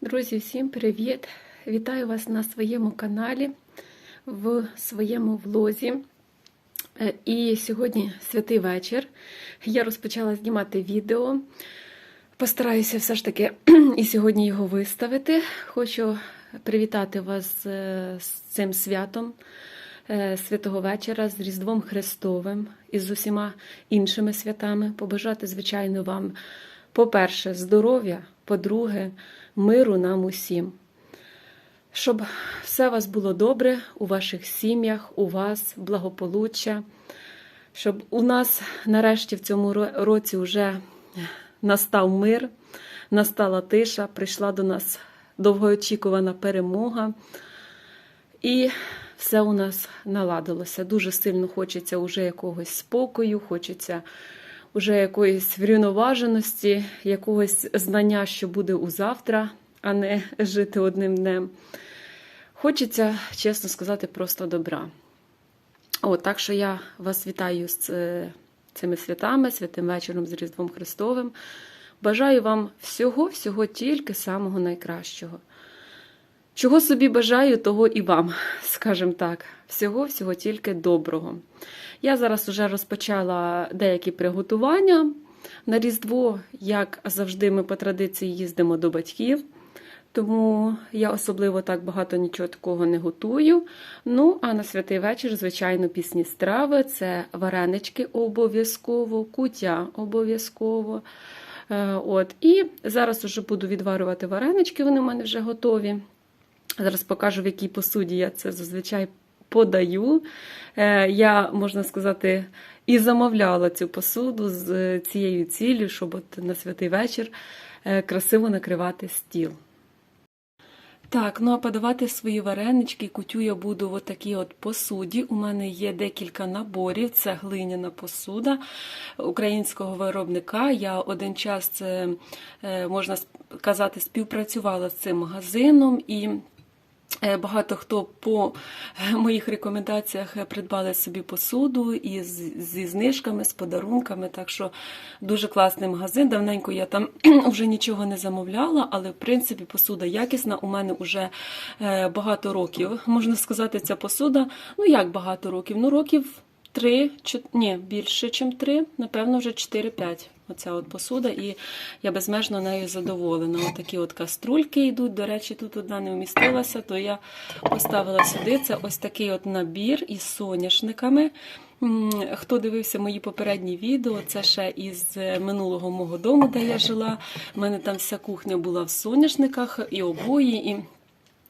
Друзі, всім привіт! Вітаю вас на своєму каналі, в своєму влозі. Е, І сьогодні святий вечір. Я розпочала знімати відео. Постараюся все ж таки і сьогодні його виставити. Хочу привітати вас е, з цим святом е, святого вечора, з Різдвом Христовим і з усіма іншими святами. Побажати, звичайно, вам, по-перше, здоров'я, по-друге, миру нам усім. Щоб все у вас було добре у ваших сім'ях, у вас благополуччя, щоб у нас нарешті в цьому році вже настав мир, настала тиша, прийшла до нас довгоочікувана перемога. І все у нас наладилося. Дуже сильно хочеться уже якогось спокою, хочеться уже якоїсь врівноваженості, якогось знання, що буде у завтра, а не жити одним днем. Хочеться, чесно сказати, просто добра. О, так що я вас вітаю з е, цими святами, святим вечором з Різдвом Христовим. Бажаю вам всього-всього тільки самого найкращого. Чого собі бажаю, того і вам, скажімо так. Всього-всього тільки доброго. Я зараз вже розпочала деякі приготування на Різдво. Як завжди, ми по традиції їздимо до батьків, тому я особливо так багато нічого такого не готую. Ну, а на святий вечір, звичайно, пісні страви це варенички обов'язково, кутя обов'язково. Е, От. І зараз уже буду відварювати варенички, вони в мене вже готові. Зараз покажу, в якій посуді я це зазвичай подаю. Е, Я, можна сказати, і замовляла цю посуду з цією ціллю, щоб от на святий вечір е, красиво накривати стіл. Так, ну а подавати свої варенички, кутю я буду в такій от посуді. У мене є декілька наборів. Це глиняна посуда українського виробника. Я один час, е, можна сказати, співпрацювала з цим магазином і. Е, Багато хто по е, моїх рекомендаціях е, придбали собі посуду і зі знижками, з подарунками. Так що дуже класний магазин. Давненько я там вже нічого не замовляла, але в принципі посуда якісна. У мене вже багато років. Можна сказати, ця посуда. Ну як багато років? Ну, років три, чо- ні, більше, ніж три, напевно, вже 4-5. Оця от посуда, і я безмежно нею задоволена. От такі от каструльки йдуть. До речі, тут одна не вмістилася, то я поставила сюди. Це ось такий от набір із соняшниками. Хто дивився мої попередні відео, це ще із е, минулого мого дому, де я жила. У мене там вся кухня була в соняшниках, і обої, і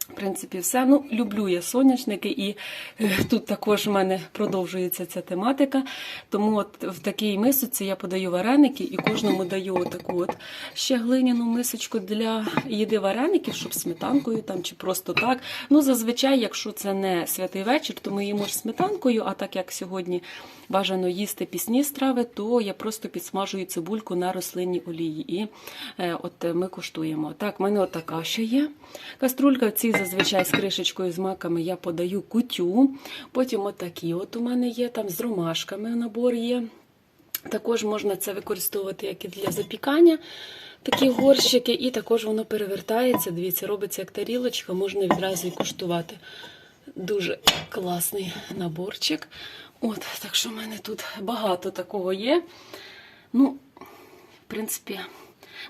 в принципі, все. Ну, люблю я соняшники, і е, тут також в мене продовжується ця тематика. Тому от в такій мисочці я подаю вареники і кожному даю таку от ще глиняну мисочку для їди вареників, щоб сметанкою там чи просто так. Ну, зазвичай, якщо це не святий вечір, то ми їмо ж сметанкою, а так як сьогодні бажано їсти пісні страви, то я просто підсмажую цибульку на рослинній олії. І е, от ми куштуємо. Так, в мене отака ще є. Каструлька в цій зазвичай з кришечкою з маками я подаю кутю. Потім отакі от у мене є, там з ромашками набор є. Також можна це використовувати як і для запікання. Такі горщики, і також воно перевертається. Дивіться, робиться як тарілочка, можна відразу і куштувати. Дуже класний наборчик. От, так що в мене тут багато такого є. Ну, в принципі,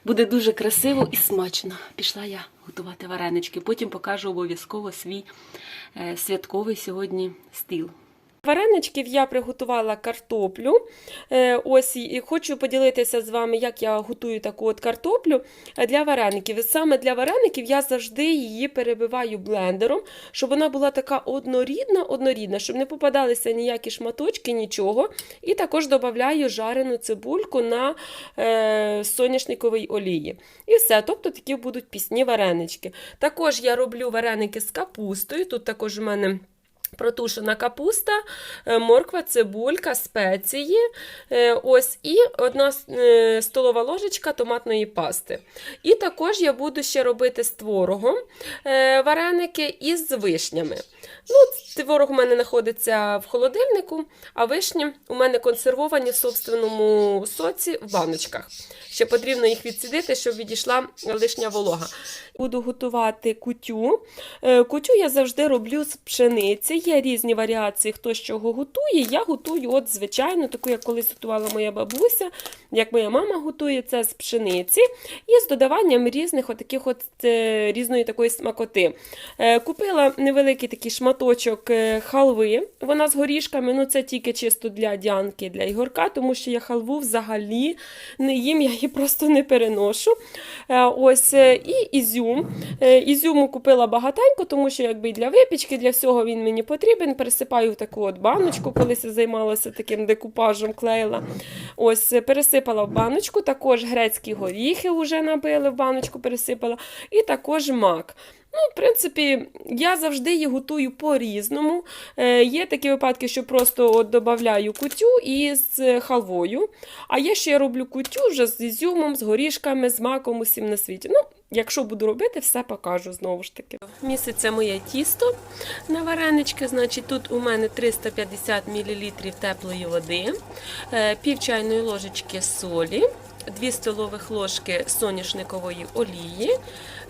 буде дуже красиво і смачно. Пішла я готувати варенички. Потім покажу обов'язково свій е, святковий сьогодні стіл. Вареничків я приготувала картоплю. Е, Ось і хочу поділитися з вами, як я готую таку от картоплю е, для вареників. Саме для вареників я завжди її перебиваю блендером, щоб вона була така однорідна, однорідна, щоб не попадалися ніякі шматочки, нічого. І також додаю жарену цибульку на е, соняшниковій олії. І все. Тобто такі будуть пісні варенички. Також я роблю вареники з капустою. Тут також у мене. Протушена капуста, е, морква, цибулька, спеції. е, Ось і одна е, столова ложечка томатної пасти. І також я буду ще робити з творогом вареники із вишнями. Ну, творог у мене знаходиться в холодильнику, а вишні у мене консервовані в собственному соці в баночках. Ще потрібно їх відсідити, щоб відійшла лишня волога. Буду готувати кутю. Е, Кутю я завжди роблю з пшениці. Є різні варіації, хто з чого готує. Я готую, от звичайно, таку, як колись готувала моя бабуся, як моя мама готує це з пшениці, і з додаванням різних от, е, різної такої смакоти. Е, Купила невеликий такий шматочок е, халви. Вона з горішками, ну це тільки чисто для Діанки, для Ігорка, тому що я халву взагалі не їм, я її просто не переношу. Е, Ось е, і ізюм. Ізюму купила багатенько, тому що якби для випічки, для всього він мені потрібен. Пересипаю в таку от баночку, колись я займалася таким декупажем, клеїла. Ось пересипала в баночку, також грецькі горіхи вже набили в баночку, пересипала, і також мак. Ну, в принципі, я завжди її готую по-різному. Е, є такі випадки, що просто от додаю кутю із халвою. А є ще роблю кутю вже з ізюмом, з горішками, з маком, усім на світі. Ну, якщо буду робити, все покажу знову ж таки. Місяця моє тісто на варенички. Значить, тут у мене 350 мл теплої води, е, пів чайної ложечки солі. 2 столових ложки соняшникової олії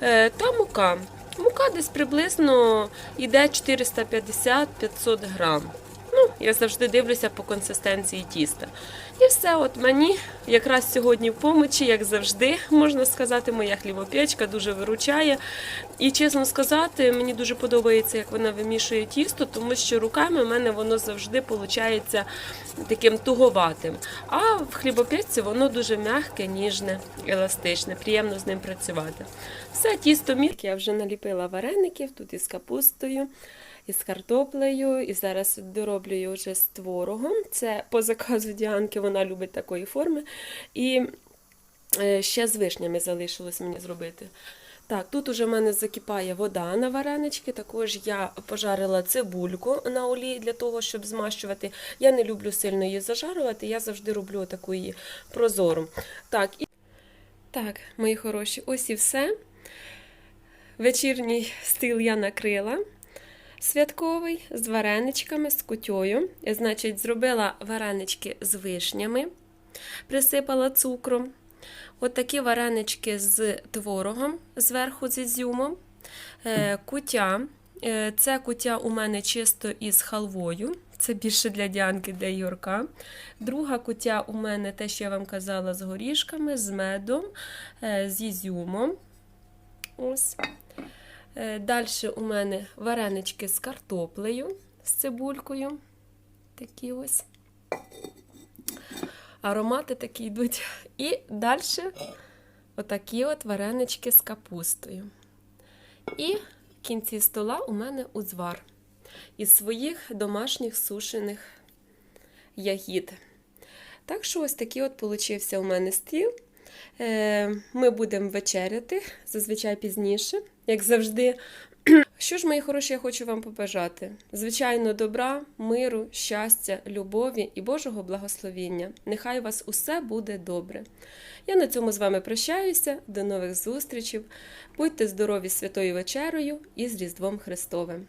е, та мука. Мука десь приблизно йде 450-500 грам. Ну, я завжди дивлюся по консистенції тіста. І все, от мені якраз сьогодні в помочі, як завжди, можна сказати, моя хлібопечка дуже виручає. І чесно сказати, мені дуже подобається, як вона вимішує тісто, тому що руками в мене воно завжди виходить таким туговатим. А в хлібопечці воно дуже м'яке, ніжне, еластичне, приємно з ним працювати. Все, тісто мірки, я вже наліпила вареників тут із капустою із картоплею, і зараз дороблюю вже з творогом. Це по заказу Діанки, вона любить такої форми. І е, ще з вишнями залишилось мені зробити. Так, тут уже в мене закипає вода на варенички. Також я пожарила цибульку на олії для того, щоб змащувати. Я не люблю сильно її зажарувати, я завжди роблю таку її прозору. Так, і... так, мої хороші, ось і все. Вечірній стіл я накрила святковий з вареничками, з кутьою. Значить, зробила варенички з вишнями, присипала цукром. От такі варенички з творогом, зверху з ізюмом. Е, Кутя. Е, Це кутя у мене чисто із халвою. Це більше для Діанки, для Юрка. Друга кутя у мене, те, що я вам казала, з горішками, з медом, е, з ізюмом. Ось. Далі у мене варенички з картоплею, з цибулькою. Такі ось. Аромати такі йдуть. І далі отакі от варенички з капустою. І в кінці стола у мене узвар із своїх домашніх сушених ягід. Так що ось такий от получився у мене стіл. Е, Ми будемо вечеряти зазвичай пізніше, як завжди. Що ж, мої хороші, я хочу вам побажати. Звичайно, добра, миру, щастя, любові і Божого благословіння. Нехай у вас усе буде добре. Я на цьому з вами прощаюся. До нових зустрічей. Будьте здорові святою вечерою і з Різдвом Христовим!